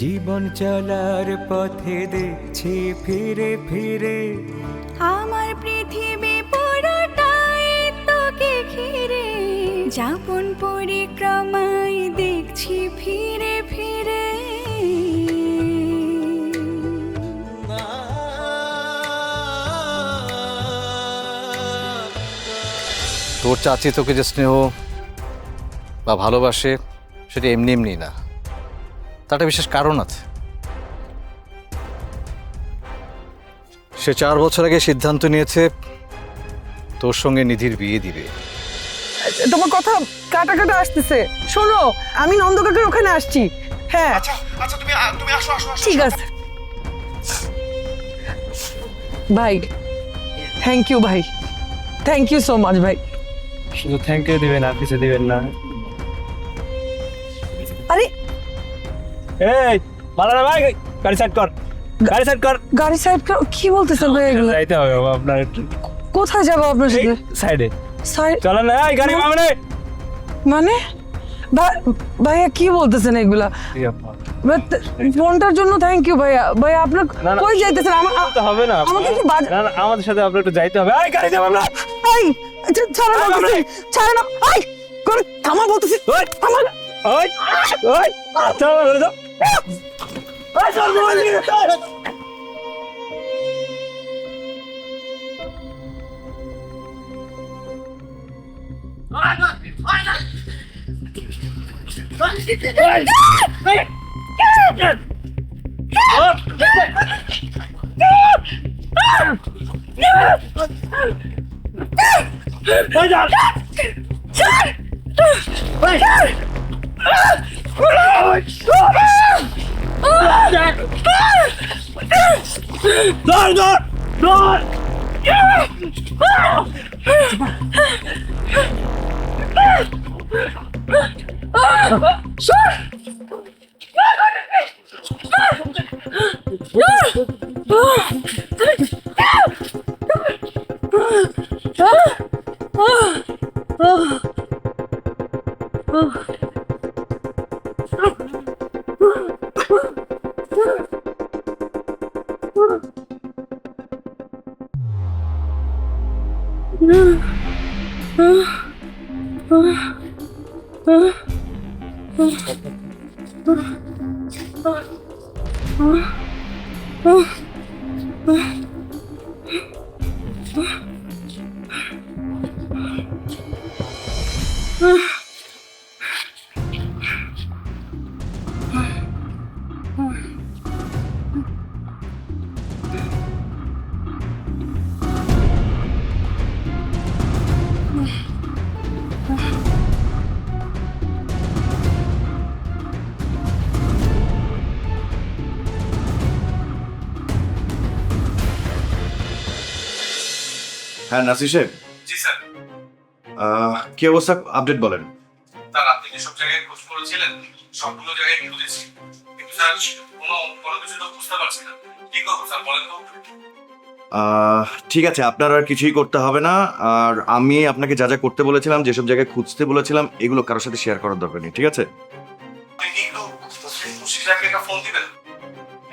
জীবন চলার পথে দেখছি ফিরে ফিরে। আমার পৃথিবী পুরোটাই তোকে ঘিরে। যাপন পরিক্রমায় দেখছি ফিরে ফিরে। তোর চাচি তোকে যে স্নেহ বা ভালোবাসে সেটা এমনি এমনি না। তার একটা বিশেষ কারণ আছে। সে চার বছর আগে সিদ্ধান্ত নিয়েছে তোর সঙ্গে নিধির বিয়ে দিবে। তোমার কথা কাটা কাটা আসতেছে। শোনো আমি নন্দকাকের ওখানে আসছি। হ্যাঁ। আচ্ছা আচ্ছা তুমি তুমি আসো আসো আসো ঠিক আছে। ভাই থ্যাংক ইউ ভাই। থ্যাংক ইউ সো মাচ ভাই। শুধু থ্যাংক ইউ দিবেন আর কিছু দিবেন না। এই মালানা ভাই গাড়ি সাইড কর গাড়ি সাইড কর। গাড়ি সাইড কি বলতেছেন ভাই এগুলো? যাইতে হবে বাবা, আপনার একটু। কোথায় যাব আপনার সাথে? সাইডে সাইড চলেন না এই গাড়ি মানে? মানে ভাইয়া কি বলতেছেন এগুলা? ফোনটার জন্য থ্যাংক ইউ ভাইয়া। ভাইয়া আপনার। কই যাইতেছেন? আমার হবে না আমাকে একটু বাজ- না না আমাদের সাথে আপনার একটু যাইতে হবে। এই গাড়ি যাব আমরা এই ছাড়ো না ছাড়ো না। এই করে থামা বলতেছি। ওই থামা। না। ওই ওই চল। চল চল এই চল মোবাইল নিয়ে চল ধর ধর ধর হ্যাঁ নাসির সাহেব। জি স্যার। কি অবস্থা? আপডেট বলেন। স্যার আপনি যে সব জায়গায় খোঁজ করেছিলেন সবগুলো জায়গায় খুঁজেছি কিন্তু স্যার কোনো কোনো কিছু তো বুঝতে পারছি না। কি করব স্যার বলেন তো। ঠিক আছে আপনার আর কিছুই করতে হবে না। আর আমি আপনাকে যা যা করতে বলেছিলাম যেসব জায়গায় খুঁজতে বলেছিলাম এগুলো কারোর সাথে শেয়ার করার দরকার নেই ঠিক আছে?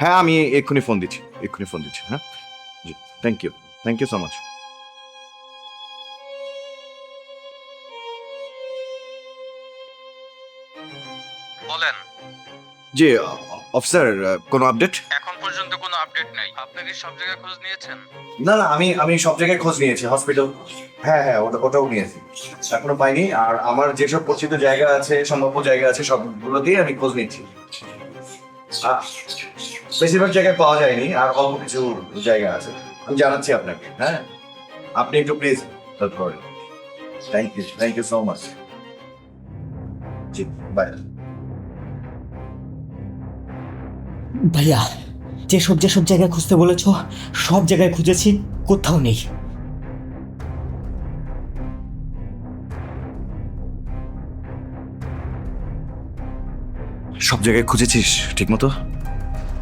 হ্যাঁ আমি এক্ষুনি ফোন দিচ্ছি এক্ষুনি ফোন দিচ্ছি হ্যাঁ? জি thank you thank you so much G officer কোনো আপডেট এখন পর্যন্ত কোনো আপডেট নাই। আপনি কি সব জায়গায় খোঁজ নিয়েছেন? না না আমি আমি সব জায়গায় খোঁজ নিয়েছি হসপিটাল হ্যাঁ হ্যাঁ ওটা ওটাও নিয়েছি। এখনও পাইনি আর আমার যেসব পরিচিত জায়গা আছে সম্ভাব্য জায়গা আছে সবগুলো দিয়ে আমি খোঁজ নিচ্ছি। আহ, বেশিরভাগ জায়গায় পাওয়া যায়নি আর অল্প কিছু জায়গা আছে। আমি জানাচ্ছি আপনাকে হ্যাঁ? আপনি একটু প্লিজ হেল্প করেন thank you thank you so much G bye ভাইয়া যেসব যেসব জায়গায় খুঁজতে বলেছ সব জায়গায় খুঁজেছি কোথাও নেই। সব জায়গায় খুঁজেছিস ঠিক মতো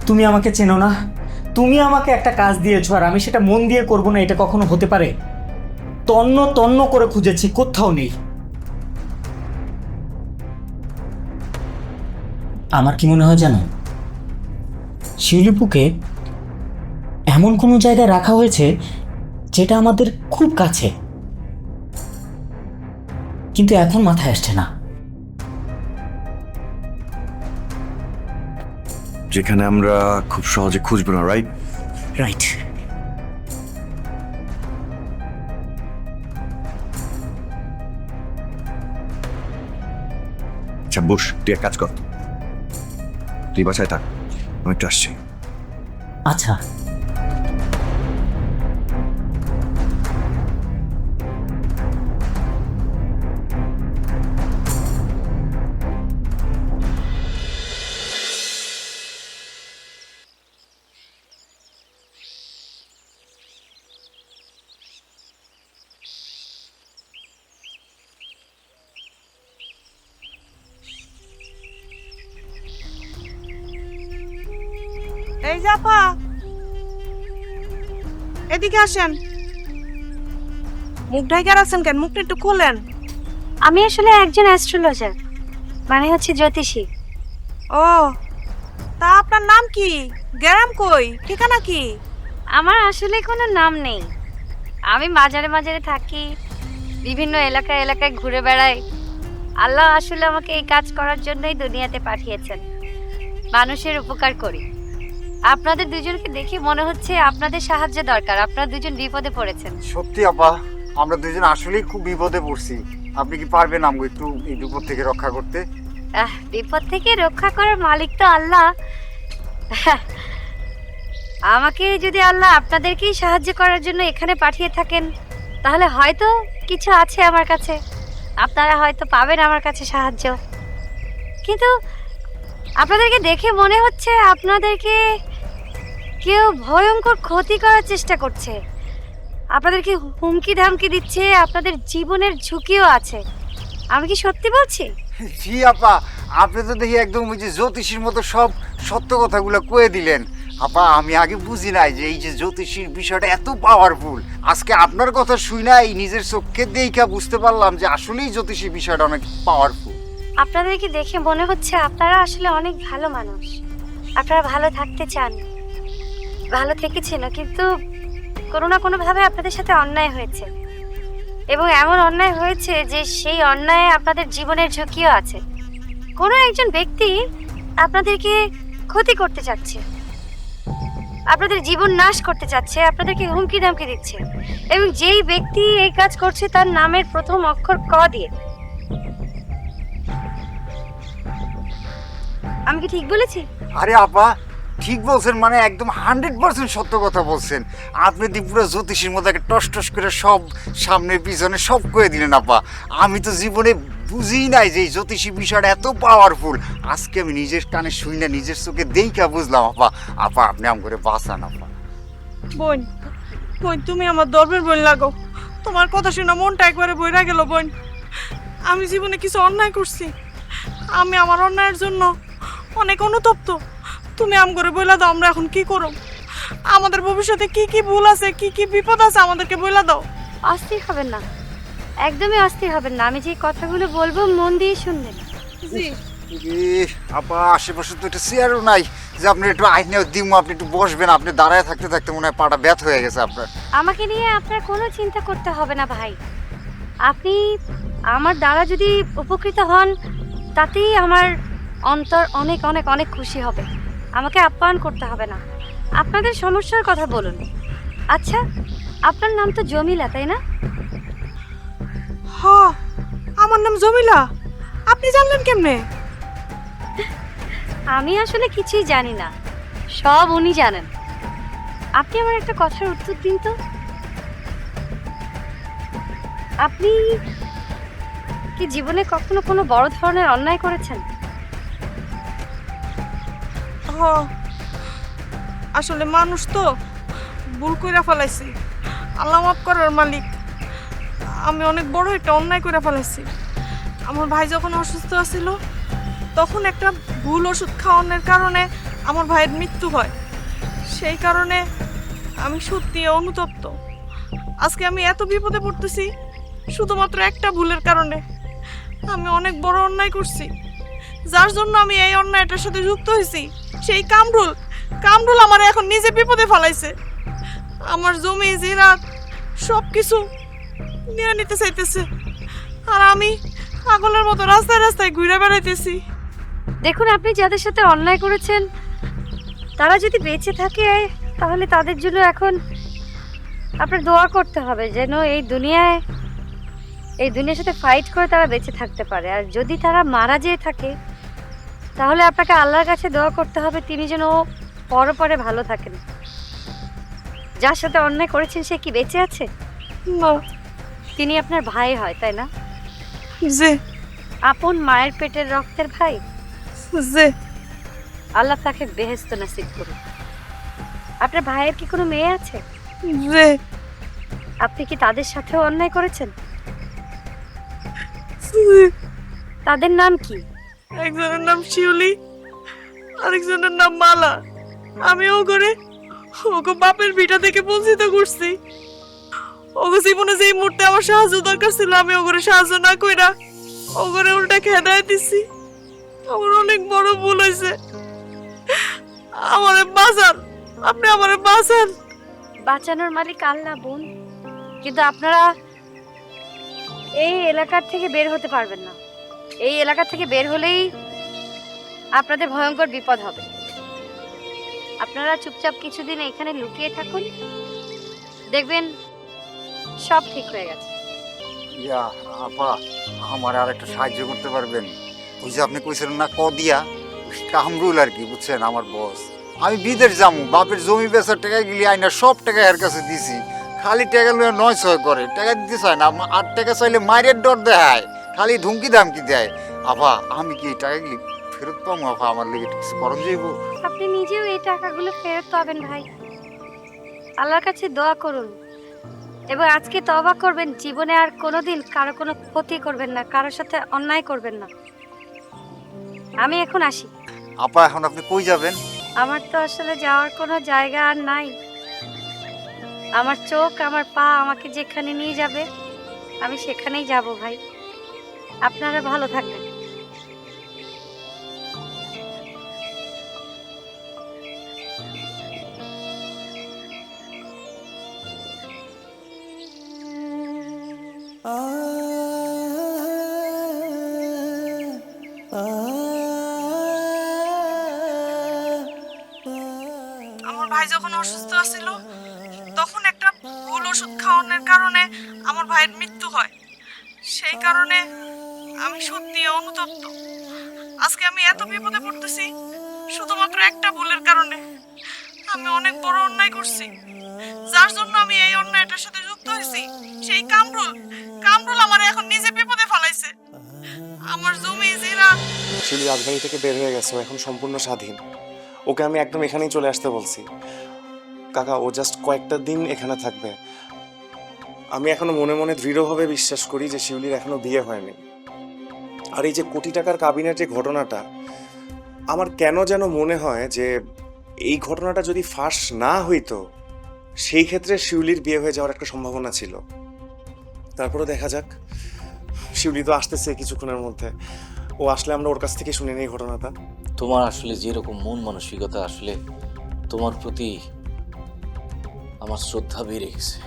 তুমি আমাকে চেনো না। তুমি আমাকে একটা কাজ দিয়েছ আর আমি সেটা মন দিয়ে করব না এটা কখনো হতে পারে। তন্ন তন্ন করে খুঁজেছি কোথাও নেই। আমার কি মনে হয় জানো? শিউলিপুকে এমন কোনো জায়গায় রাখা হয়েছে যেটা আমাদের খুব কাছে। কিন্তু এখন মাথায় আসছে না। যেখানে আমরা খুব সহজে খুঁজবো না রাইট রাইট আচ্ছা বস তুই এক কাজ কর। তুই বাসায় থাক। আমি একটু আসছি। আচ্ছা। জাপা এদিকে আসেন। মুখ ঢাকা রাখছেন কেন? মুখটা একটু খোলেন। আমি আসলে একজন অ্যাস্ট্রোলজার মানে হচ্ছে জ্যোতিষী। ও তা আপনার নাম কি? গ্রাম কই? ঠিকানা কি? আমার আসলে কোনো নাম নেই। আমি মাঝারে মাঝারে থাকি বিভিন্ন এলাকায় এলাকায় ঘুরে বেড়াই। আল্লাহ আসলে আমাকে এই কাজ করার জন্যই দুনিয়াতে পাঠিয়েছেন। মানুষের উপকার করি। আপনাদের দুজনকে দেখে মনে হচ্ছে আপনাদের সাহায্য দরকার। আপনারা দুজন বিপদে পড়েছেন। সত্যি আপা আমরা দুজন আসলেই খুব বিপদে পড়ছি। আপনি কি পারবেন আমাকে একটু এই বিপদ থেকে রক্ষা করতে? আহ, বিপদ থেকে রক্ষা করার মালিক তো আল্লাহ। আমাকে যদি আল্লাহ আপনাদেরকেই সাহায্য করার জন্য এখানে পাঠিয়ে থাকেন তাহলে হয়তো কিছু আছে আমার কাছে। আপনারা হয়তো পাবেন আমার কাছে সাহায্য। কিন্তু আপনাদেরকে দেখে মনে হচ্ছে আপনাদেরকে কেউ ভয়ঙ্কর ক্ষতি করার চেষ্টা করছে। আপনাদেরকে হুমকি ধামকি দিচ্ছে আপনাদের জীবনের ঝুঁকিও আছে। আমি কি সত্যি বলছি? জি আপা। আপনি তো দেখি একদম ওই যে জ্যোতিষীর মতো সব সত্য কথাগুলো কয়ে দিলেন। আপা আমি আগে বুঝি নাই যে এই যে জ্যোতিষীর বিষয়টা এত পাওয়ারফুল আজকে আপনার কথা শুই নাই নিজের চোখকে দেখা বুঝতে পারলাম যে আসলেই জ্যোতিষী বিষয়টা অনেক পাওয়ারফুল আপনাদেরকে দেখে মনে হচ্ছে আপনারা আসলে অনেক ভালো মানুষ? আপনারা ভালো থাকতে চান। ভালো থেকেছেন, কিন্তু কোনো না কোনোভাবে আপনাদের সাথে অন্যায় হয়েছে। এবং এমন অন্যায় হয়েছে যে সেই অন্যায়ে আপনাদের জীবনের ঝুঁকিও আছে। কোনো একজন ব্যক্তি আপনাদেরকে ক্ষতি করতে চাচ্ছে। আপনাদের জীবন নাশ করতে চাচ্ছে, আপনাদেরকে হুমকি ধামকি দিচ্ছে। এবং যেই ব্যক্তি এই কাজ করছে তার নামের প্রথম অক্ষর ক দিয়ে। আমি কি ঠিক বলেছি? আরে আপা ঠিক বলছেন মানে একদম হান্ড্রেড পার্সেন্ট সত্য কথা বলছেন। আপনি দি পুরো জ্যোতিষীর মধ্যে একটা টস টস করে সব সামনে পিছনে সব করে দিলেন, আপা। আমি তো জীবনে বুঝি নাই যে এই জ্যোতিষী বিষয়টা এত পাওয়ারফুল আজকে আমি নিজের কানে শুই না, নিজের চোখে দেইকা বুঝলাম, আপা। আপা, আপনি আম করে বাঁচান, আপা। বোন বোন, তুমি আমার দরবের বোন লাগো। তোমার কথা শুনে মনটা একবারে বইরা গেল, বোন। আমি জীবনে কিছু অন্যায় করছি। আমি আমার অন্যায়ের জন্য অনেক অনুতপ্ত। তুমি আম করে বইলা দাও আমরা এখন কি করব? আমাদের ভবিষ্যতে কি কি ভুল আছে কি কি বিপদ আছে আমাদেরকে বইলা দাও। অস্থির হবেন না। একদমই অস্থির হবেন না। আমি যে কথাগুলো বলব মন দিয়ে শুনবেন। জি। আপা আশেপাশে তো একটা চেয়ারও নাই। যে আপনি একটু আইনেও দিম আপনি একটু বসবেন আপনি দাঁড়ায় থাকতে থাকতে মনে হয় পাটা ব্যথ হয়ে গেছে আপনার। আমাকে নিয়ে আপনার কোনো চিন্তা করতে হবে না ভাই। আপনি আমার দ্বারা যদি উপকৃত হন তাতেই আমার অন্তর অনেক অনেক অনেক খুশি হবে। আমাকে আপ্যায়ন করতে হবে না। আপনাদের সমস্যার কথা বলুন। আচ্ছা আপনার নাম তো জমিলা তাই না? হ আমার নাম জমিলা। আপনি জানলেন কেমনে? আমি আসলে কিছুই জানি না। সব উনি জানেন। আপনি আমার একটা কথার উত্তর দিন তো। আপনি কি জীবনে কখনো কোনো বড় ধরনের অন্যায় করেছেন? হ। আসলে মানুষ তো ভুল কইরা ফেলাইছি। আল্লাহ মাফ করার মালিক। আমি অনেক বড় একটা অন্যায় করে ফেলাইছি। আমার ভাই যখন অসুস্থ ছিল তখন একটা ভুল ওষুধ খাওয়ানোর কারণে আমার ভাইয়ের মৃত্যু হয়। সেই কারণে আমি সত্যি অনুতপ্ত। আজকে আমি এত বিপদে পড়তেছি, শুধুমাত্র একটা ভুলের কারণে। আমি অনেক বড় অন্যায় করছি। যার জন্য আমি এই অন্যায়টার সাথে যুক্ত হয়েছি, সেই কামরুল কামরুল আমার এখন নিজে বিপদে ফেলাইছে। আমার জমি জিরাত সব কিছু নিয়ে নিতে চাইতেছে। আর আমি পাগলের মতো রাস্তায় রাস্তায় ঘুরে বেড়াইতেছি। দেখুন, আপনি যাদের সাথে অন্যায় করেছেন, তারা যদি বেঁচে থাকে, তাহলে তাদের জন্য এখন আপনার দোয়া করতে হবে যেন এই দুনিয়ায়, এই দুনিয়ার সাথে ফাইট করে তারা বেঁচে থাকতে পারে। আর যদি তারা মারা যেয়ে থাকে তাহলে আপনাকে আল্লাহর কাছে দোয়া করতে হবে তিনি যেন পরপরে ভালো থাকেন। যার সাথে অন্যায় করেছেন সে কি বেঁচে আছে? না। তিনি আপনার ভাই হয় তাই না? আপন মায়ের পেটের রক্তের ভাই? আল্লাহ তাকে বেহেস্ত নাসিব করুন আপনার ভাইয়ের কি কোনো মেয়ে আছে? আপনি কি তাদের সাথেও অন্যায় করেছেন? তাদের নাম কি? একজনের নাম শিউলি আরেকজনের নাম মালা। আমি ও করে ওকে বাপের ভিটা থেকে বঞ্চিত করছি। ওগো জীবনে যেই মুহূর্তে আমার সাহায্য দরকার ছিল, আমি ওগরে সাহায্য না কইরা ওগরে উল্টা খেদায় দিছি। আমার অনেক বড় ভুল হয়েছে আমারে বাঁচান, আপনি আমারে বাঁচান। বাঁচানোর মালিক আল্লাহ, বোন। কিন্তু আপনারা এই এলাকার থেকে বের হতে পারবেন না। এই এলাকা থেকে বের হলেই আপনাদের ভয়ঙ্কর বিপদ হবে। আপনারা চুপচাপ কিছুদিন এখানে লুকিয়ে থাকুন। দেখবেন সব ঠিক হয়ে গেছে। ইয়া, আপা, আমার আর একটা সাহায্য করতে পারবেন? ওই যে আপনি কইছিলেন না, কদিয়া? কামরুল আর কি, বুঝছেন, আমার বস। আমি বিদেশ যামু, বাপের জমি বেচার টাকা গেলি, আইনা সব টাকা এর কাছে দিছি। খালি টাকা লইয়া নয় ছয় করে, টাকা দিতে চায় না আর টাকা চাইলে মায়ের ডর দেয় খালি ধুমকি দামকি দেয়। আপা আমি কি এই টাকাগুলি ফেরত পাবো আপা আমার লেগে কিছু করণ যাইব আপনি নিজেও এই টাকাগুলো ফেরত পাবেন ভাই। আল্লাহর কাছে দোয়া করুন। এবং আজকে তবা করবেন জীবনে আর কোনোদিন কারও কোনো ক্ষতি করবেন না কারোর সাথে অন্যায় করবেন না। আমি এখন আসি। আপা এখন আপনি কই যাবেন? আমার তো আসলে যাওয়ার কোনো জায়গা আর নাই। আমার চোখ আমার পা আমাকে যেখানে নিয়ে যাবে আমি সেখানেই যাব ভাই। আপনারা ভালো থাকবেন। আমার ভাই যখন অসুস্থ ছিল তখন একটা ভুল ওষুধ খাওয়ানোর কারণে আমার ভাইয়ের মৃত্যু হয়। সেই কারণে আমি সত্যি অনুতপ্ত। আজকে আমি এত বিপদে পড়তেছি, শুধুমাত্র একটা ভুলের কারণে। আমি অনেক বড় অন্যায় করছি। যার জন্য আমি এই অন্যায়টার সাথে যুক্ত হয়েছি, সেই কামরুল। কামরুল আমার এখন নিজে বিপদে ফেলাইছে। আমার জমি, জিরা। শিলি রাজবাড়ি থেকে বের হয়ে গেছে এখন সম্পূর্ণ স্বাধীন। ওকে আমি একদম এখানেই চলে আসতে বলছি। কাকা, ও জাস্ট কয়েকটা দিন এখানে থাকবে। আমি এখনও মনে মনে দৃঢ়ভাবে বিশ্বাস করি যে শিউলির এখনও বিয়ে হয়নি। আর এই যে কোটি টাকার কাবিনের যে ঘটনাটা, আমার কেন যেন মনে হয় যে এই ঘটনাটা যদি ফাঁস না হইতো, সেই ক্ষেত্রে শিউলির বিয়ে হয়ে যাওয়ার একটা সম্ভাবনা ছিল। তারপরে দেখা যাক। শিউলি তো আসতেছে কিছুক্ষণের মধ্যে। ও আসলে আমরা ওর কাছ থেকে শুনে নিই ঘটনাটা। তোমার আসলে যেরকম মন মানসিকতা, আসলে তোমার প্রতি আমার শ্রদ্ধা বেড়ে গেছে।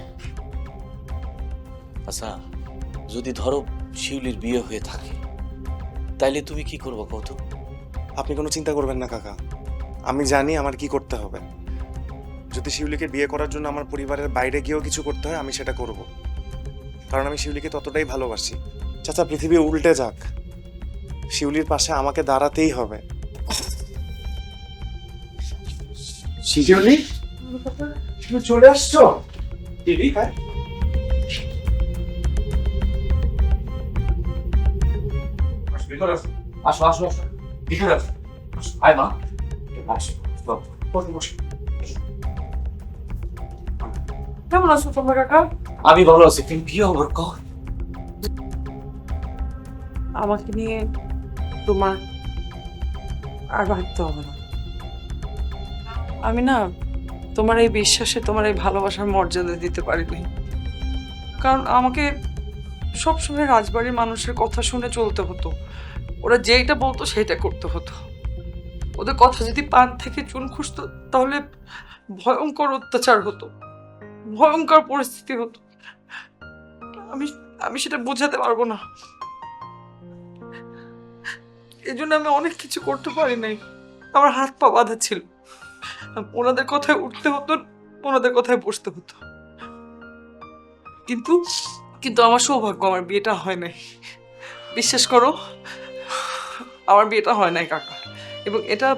আচ্ছা যদি ধরো শিউলির বিয়ে হয়ে থাকে তাইলে তুমি কি করব কত আপনি কোনো চিন্তা করবেন না কাকা। আমি জানি আমার কি করতে হবে। যদি শিউলিকে বিয়ে করার জন্য আমার পরিবারের বাইরে গিয়েও কিছু করতে হয় আমি সেটা করব। কারণ আমি শিউলিকে ততটাই ভালোবাসি। চাচা পৃথিবী উল্টে যাক। শিউলির পাশে আমাকে দাঁড়াতেই হবে। শিউলি? তুমি চলে আসছো? দিদি হ্যাঁ? আসো আসো আসো। ভিতরে আসো। আয় মা। আসো আমাকে নিয়ে তোমার আর ভাবতে হবে না। আমি না তোমার এই বিশ্বাসে, তোমার এই ভালোবাসার মর্যাদা দিতে পারিনি। কারণ আমাকে সবসময় রাজবাড়ির মানুষের কথা শুনে চলতে হতো। ওরা যেইটা বলতো সেটা করতে হতো। ওদের কথা যদি পান থেকে চুন খুঁজতো, তাহলে ভয়ঙ্কর অত্যাচার হতো। ভয়ঙ্কর পরিস্থিতি হতো। আমি আমি সেটা বোঝাতে পারব না। এই জন্য আমি অনেক কিছু করতে পারি নাই। আমার হাত পা বাঁধা ছিল। ওনাদের কথায় উঠতে হতো, ওনাদের কথায় বসতে হতো। কিন্তু কিন্তু আমার সৌভাগ্য, আমার বিয়েটা হয় নাই। বিশ্বাস করো, আমার বিয়েটা হয় নাই, কাকা। এবং এটা,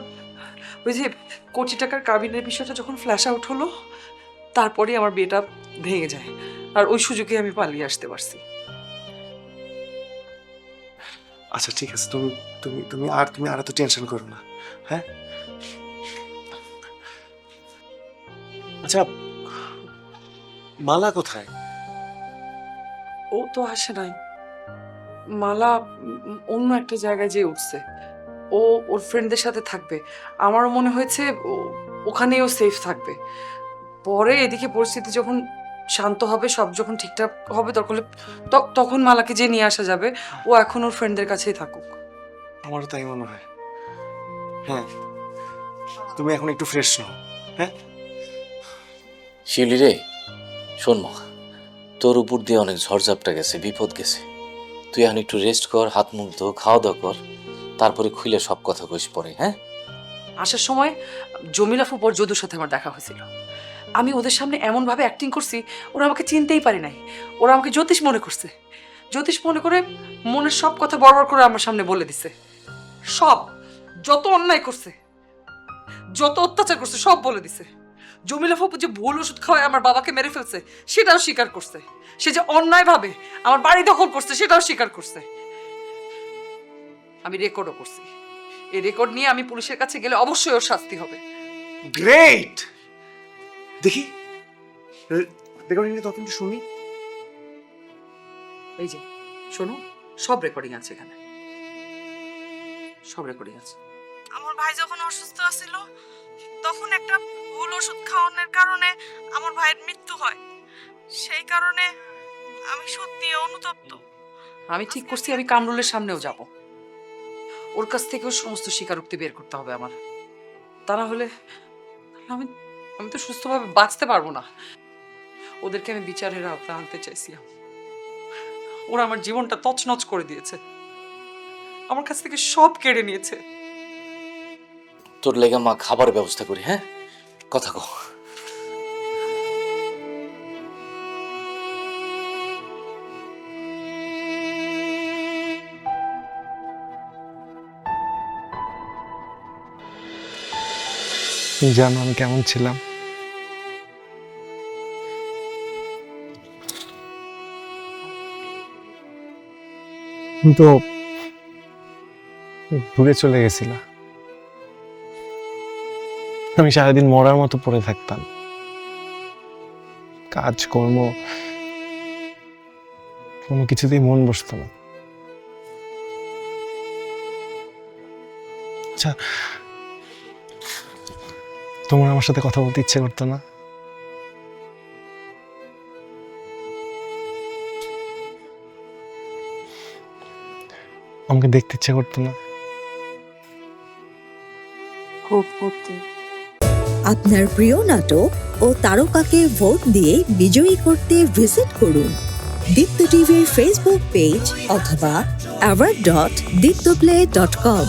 ওই যে কোটি টাকার কাবিনের বিষয়টা যখন ফ্ল্যাশ আউট হলো, তারপরেই আমার বিয়েটা ভেঙে যায়। আর ওই সুযোগে আমি পালিয়ে আসতে পারছি। আচ্ছা ঠিক আছে। তুমি তুমি তুমি আর তুমি আর এত টেনশন করো না হ্যাঁ? আচ্ছা মালা কোথায়? ও তো আসে নাই। মালা অন্য একটা জায়গায় যেয়ে উঠছে। ও ওর ফ্রেন্ডদের সাথে থাকবে। আমারও মনে হয়েছে ও- ওখানেই ও সেফ থাকবে। পরে এদিকে পরিস্থিতি যখন শান্ত হবে সব যখন ঠিকঠাক হবে তখন তখন মালাকে যে নিয়ে আসা যাবে ও এখন ওর ফ্রেন্ডদের কাছেই থাকুক। আমারও তাই মনে হয়। হ্যাঁ তুমি এখন একটু ফ্রেশ নাও হ্যাঁ? শিউলি রে শোন মা। তোর উপর দিয়ে অনেক ঝড়ঝাপটা গেছে, বিপদ গেছে। তুই এখন একটু রেস্ট কর, হাত মুখ ধো খাওয়া দাওয়া কর, তারপরে খুলে সব কথা কইস পরে হ্যাঁ? আসার সময় জমিলা ফুপর যদুর সাথে আমার দেখা হয়েছিল। আমি ওদের সামনে এমনভাবে অ্যাক্টিং করছি, ওরা আমাকে চিনতেই পারে নাই। ওরা আমাকে জ্যোতিষ মনে করছে। জ্যোতিষ মনে করে মনের সব কথা বড় করে আমার সামনে বলে দিছে। সব, যত অন্যায় করছে, যত অত্যাচার করছে, সব বলে দিছে। জমিলা ফুপু যে ভুল ওষুধ খাওয়ায় আমার বাবাকে মেরে ফেলছে সেটাও স্বীকার করছে। সে যে অন্যায়ভাবে আমার বাড়ি দখল করছে সেটাও স্বীকার করছে। আমি রেকর্ডও করছি। এই রেকর্ড নিয়ে আমি পুলিশের কাছে গেলে অবশ্যই ওর শাস্তি হবে। গ্রেট! দেখি। রেকর্ডিংটা তখন একটু শুনি। এই যে শোনো সব রেকর্ডিং আছে এখানে। সব রেকর্ডিং আছে। আমার ভাই যখন অসুস্থ ছিল তখন একটা ভুল ওষুধ খাওয়ানোর কারণে আমার ভাইয়ের মৃত্যু হয়। সেই কারণে আমি সত্যি অনুতপ্ত। আমি ঠিক করছি আমি কামরুলের সামনেও যাব। ওর কাছ থেকেও সমস্ত স্বীকারোক্তি বের করতে হবে আমার। তা না হলে আমি আমি তো সুস্থভাবে বাঁচতে পারব না। ওদেরকে আমি বিচারের আওতায় আনতে চাইছিলাম। ওরা আমার জীবনটা তছনছ করে দিয়েছে। আমার কাছ থেকে সব কেড়ে নিয়েছে। তোর লেগে মা খাবার ব্যবস্থা করি হ্যাঁ? কথা কো জানো আমি কেমন ছিলাম? তো দূরে চলে গেছিল। আমি সারাদিন মরার মতো পড়ে থাকতাম। কাজকর্ম কোনো কিছুতেই মন বসতো না। আচ্ছা তোমার আমার সাথে কথা বলতে ইচ্ছে করতো না? আমাকে দেখতে ইচ্ছে করতো না? খুব করতে আপনার প্রিয় নাটক ও তারকাকে ভোট দিয়ে বিজয়ী করতে ভিজিট করুন। দীপ্ত টিভির ফেসবুক পেজ অথবা award dot Deepto play dot com